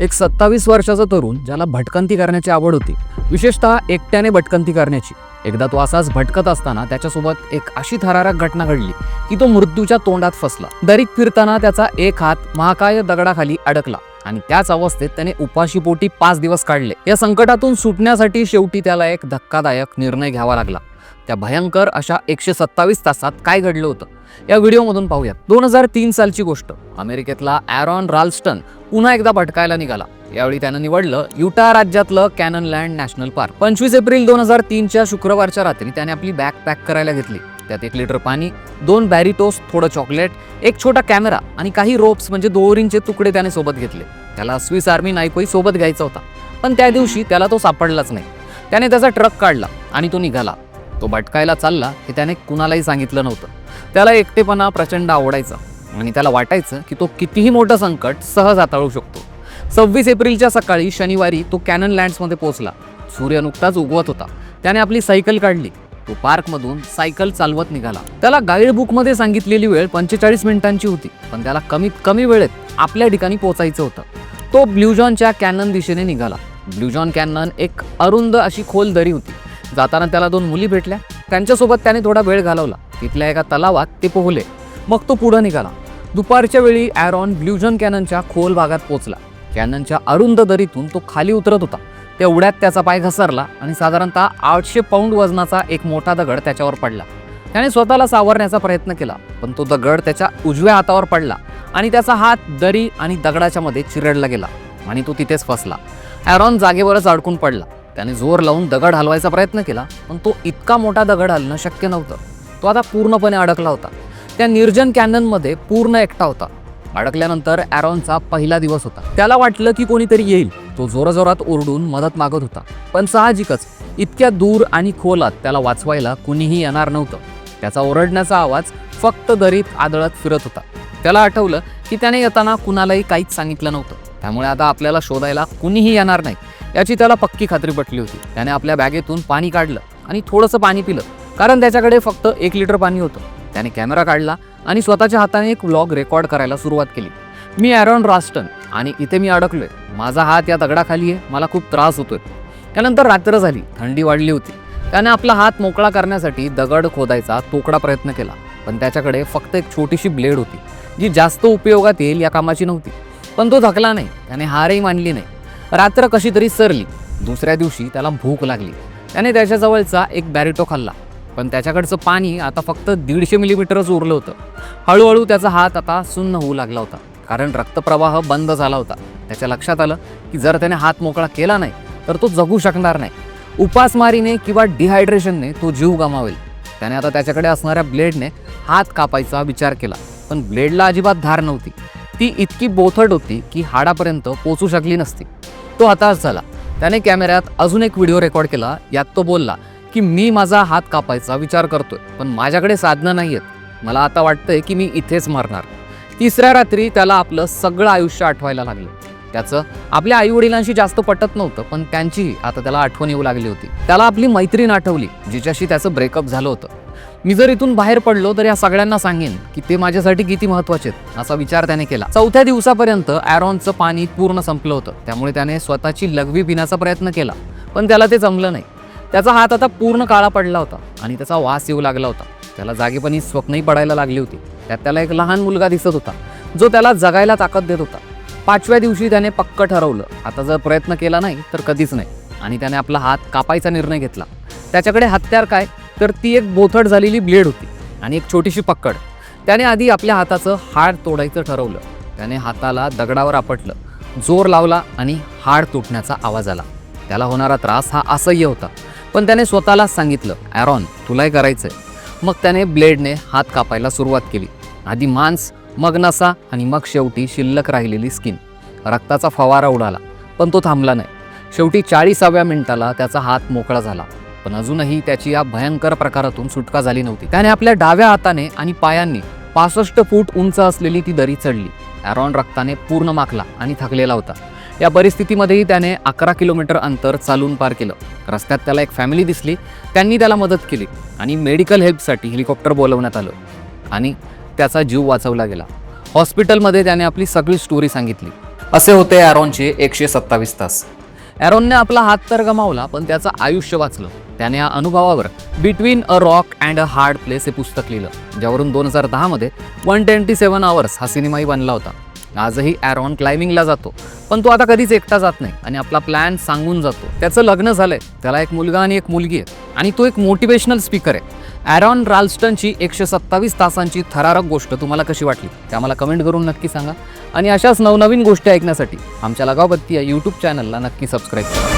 एक सत्तावीस वर्षाचा तरुण ज्याला भटकंती करण्याची आवड होती. विशेषतः एकट्याने भटकंती करण्याची. एकदा तो असाच भटकत असताना त्याच्यासोबत एक अशी थरारक घटना घडली की तो मृत्यूच्या तोंडात फसला. दरीत फिरताना त्याचा एक हात महाकाय दगडाखाली अडकला आणि त्याच अवस्थेत त्याने उपाशीपोटी पाच दिवस काढले. या संकटातून सुटण्यासाठी शेवटी त्याला एक धक्कादायक निर्णय घ्यावा लागला. त्या भयंकर अशा एकशे सत्तावीस तासात काय घडलं होतं? या व्हिडिओमधून पाहूयात. दोन हजार तीन सालची गोष्ट. अमेरिकेतला ॲरॉन राल्स्टन पुन्हा एकदा भटकायला निघाला. यावेळी त्यानं निवडलं युटा राज्यातलं कॅनन लँड नॅशनल पार्क. पंचवीस एप्रिल दोन हजार तीनच्या शुक्रवारच्या रात्री त्याने आपली बॅग पॅक करायला घेतली. त्यात एक लिटर पाणी दोन बॅरिटोस थोडं चॉकलेट एक छोटा कॅमेरा आणि काही रोप्स म्हणजे दोरींचे तुकडे त्याने सोबत घेतले. त्याला स्विस आर्मी नाईकही सोबत घ्यायचा होता. पण त्या दिवशी त्याला तो सापडलाच नाही. त्याने त्याचा ट्रक काढला आणि तो निघाला. तो भटकायला चालला हे त्याने कुणालाही सांगितलं नव्हतं. त्याला एकटेपणा प्रचंड आवडायचा आणि त्याला वाटायचं की तो कितीही मोठं संकट सहज हाताळू शकतो. सव्वीस एप्रिलच्या सकाळी शनिवारी तो कॅनन लँड्समध्ये पोहोचला. सूर्य नुकताच उगवत होता. त्याने आपली सायकल काढली. तो पार्कमधून सायकल चालवत निघाला. त्याला गाईड बुकमध्ये सांगितलेली वेळ पंचेचाळीस मिनिटांची होती पण त्याला कमीत कमी वेळेत आपल्या ठिकाणी पोचायचं होतं. तो ब्ल्यूजॉनच्या कॅनन दिशेने निघाला. ब्ल्यूजॉन कॅनन एक अरुंद अशी खोल दरी होती. जाताना त्याला दोन मुली भेटल्या. त्यांच्यासोबत त्याने थोडा वेळ घालवला. तिथल्या एका तलावात ते पोहले. मग तो पुढं निघाला. दुपारच्या वेळी ॲरॉन ब्ल्युजन कॅननच्या खोल भागात पोचला. कॅननच्या अरुंद दरीतून तो खाली उतरत होता. तेवढ्यात त्याचा पाय घसरला आणि साधारणतः आठशे पाऊंड वजनाचा एक मोठा दगड त्याच्यावर पडला. त्याने स्वतःला सावरण्याचा प्रयत्न केला पण तो दगड त्याच्या उजव्या हातावर पडला आणि त्याचा हात दरी आणि दगडाच्या मध्ये चिरडला गेला आणि तो तिथेच फसला. ॲरॉन जागेवरच अडकून पडला. त्याने जोर लावून दगड हलवायचा प्रयत्न केला पण तो इतका मोठा दगड हलणं शक्य नव्हतं. तो आता पूर्णपणे अडकला होता. त्या निर्जन कॅननमध्ये पूर्ण एकटा होता. अडकल्यानंतर ॲरॉनचा पहिला दिवस होता. त्याला वाटलं की कोणीतरी येईल. तो जोराजोरात ओरडून मदत मागत होता. पण साहजिकच इतक्या दूर आणि खोलात त्याला वाचवायला कुणीही येणार नव्हतं. त्याचा ओरडण्याचा आवाज फक्त दरीत आदळत फिरत होता. त्याला आठवलं की त्याने येताना कुणालाही काहीच सांगितलं नव्हतं. त्यामुळे आता आपल्याला शोधायला कुणीही येणार नाही. याची त्याला पक्की खात्री पटली होती. त्याने आपल्या बॅगेतून पाणी काढलं आणि थोडंसं पाणी पिलं. कारण त्याच्याकडे फक्त एक लिटर पाणी होतं. त्याने कॅमेरा काढला आणि स्वतःच्या हाताने एक व्लॉग रेकॉर्ड करायला सुरुवात केली. मी ॲरॉन रास्टन आणि इथे मी अडकलोय. माझा हात या दगडाखाली आहे. मला खूप त्रास होतोय. त्यानंतर रात्र झाली. थंडी वाढली होती. त्याने आपला हात मोकळा करण्यासाठी दगड खोदायचा तोकडा प्रयत्न केला. पण त्याच्याकडे फक्त एक छोटीशी ब्लेड होती जी जास्त उपयोगात येईल या कामाची नव्हती. पण तो थकला नाही. त्याने हारही मानली नाही. रात्र कशी तरी सरली. दुसऱ्या दिवशी त्याला भूक लागली. त्याने त्याच्याजवळचा एक बॅरिटो खाल्ला. पण त्याच्याकडचं पाणी आता फक्त दीडशे मिलीमीटरच उरलं होतं. हळूहळू त्याचा हात आता सुन्न होऊ लागला होता. कारण रक्तप्रवाह बंद झाला होता. त्याच्या लक्षात आलं की जर त्याने हात मोकळा केला नाही तर तो जगू शकणार नाही. उपासमारीने किंवा डिहायड्रेशनने तो जीव गमावेल. त्याने आता त्याच्याकडे असणाऱ्या ब्लेडने हात कापायचा विचार केला. पण ब्लेडला अजिबात धार नव्हती. ती इतकी बोथट होती की हाडापर्यंत पोचू शकली नसती. तो हताश झाला. त्याने कॅमेऱ्यात अजून एक व्हिडिओ रेकॉर्ड केला यात तो बोलला की मी माझा हात कापायचा विचार करतोय पण माझ्याकडे साधनं नाही आहेत मला आता वाटतंय की मी इथेच मरणार. तिसऱ्या रात्री त्याला आपलं सगळं आयुष्य आठवायला लागलं. त्याचं आपल्या आईवडिलांशी जास्त पटत नव्हतं पण त्यांची आता त्याला आठवण येऊ लागली होती. त्याला आपली मैत्रीण आठवली जिच्याशी त्याचं ब्रेकअप झालं होतं. मी जर इथून बाहेर पडलो तर या सगळ्यांना सांगेन की ते माझ्यासाठी किती महत्त्वाचे आहेत असा विचार त्याने केला. चौथ्या दिवसापर्यंत ॲरॉनचं पाणी पूर्ण संपलं होतं. त्यामुळे त्याने स्वतःची लघवी पिण्याचा प्रयत्न केला. पण त्याला ते जमलं नाही. त्याचा हात आता पूर्ण काळा पडला होता आणि त्याचा वास येऊ लागला होता. त्याला जागेपणी स्वप्नही पडायला लागली होती. त्यात त्याला एक लहान मुलगा दिसत होता जो त्याला जगायला ताकद देत होता. पाचव्या दिवशी त्याने पक्क ठरवलं. आता जर प्रयत्न केला नाही तर कधीच नाही. आणि त्याने आपला हात कापायचा निर्णय घेतला. त्याच्याकडे हत्यार काय? तर ती एक बोथट झालेली ब्लेड होती आणि एक छोटीशी पक्कड त्याने आधी आपल्या हाताचं हाड तोडायचं ठरवलं. त्याने हाताला दगडावर आपटलं. जोर लावला आणि हाड तुटण्याचा आवाज आला. त्याला होणारा त्रास हा असह्य होता. पण त्याने स्वतःलाच सांगितलं ॲरॉन तुलाही करायचंय. मग त्याने ब्लेडने हात कापायला सुरुवात केली. आधी मांस मग नसा आणि मग शेवटी शिल्लक राहिलेली स्किन. रक्ताचा फवारा उडाला पण तो थांबला नाही. शेवटी चाळीसाव्या मिनिटाला त्याचा हात मोकळा झाला. पण अजूनही त्याची या भयंकर प्रकारातून सुटका झाली नव्हती. त्याने आपल्या डाव्या हाताने आणि पायांनी पासष्ट फूट उंच असलेली ती दरी चढली. ॲरॉन रक्ताने पूर्ण माखला आणि थकलेला होता. या परिस्थितीमध्येही त्याने अकरा किलोमीटर अंतर चालून पार केलं. रस्त्यात त्याला एक फॅमिली दिसली. त्यांनी त्याला मदत केली आणि मेडिकल हेल्पसाठी हेलिकॉप्टर बोलवण्यात आलं आणि त्याचा जीव वाचवला गेला. हॉस्पिटलमध्ये त्याने आपली सगळी स्टोरी सांगितली. असे होते ॲरॉनचे एकशे सत्तावीस तास. ॲरॉनने आपला हात तर गमावला पण त्याचं आयुष्य वाचलं. त्याने या अनुभवावर between a rock and a hard place हे पुस्तक लिहिलं ज्यावरून दोन हजार दहामध्ये वन ट्वेंटी सेवन आवर्स हा सिनेमाही बनला होता. आजही ॲरॉन क्लाइम्बिंगला जातो पण तो आता कधीच एकटा जात नाही आणि आपला प्लॅन सांगून जातो. त्याचं लग्न झालंय त्याला एक मुलगा आणि एक मुलगी आहे आणि तो एक मोटिवेशनल स्पीकर आहे. ॲरॉन राल्स्टनची एकशे सत्तावीस तासांची थरारक गोष्ट तुम्हाला कशी वाटली ते आम्हाला कमेंट करून नक्की सांगा. आणि अशाच नवनवीन गोष्टी ऐकण्यासाठी आमच्या लगावबत्ती या यूट्यूब चॅनलला नक्की सबस्क्राईब करा.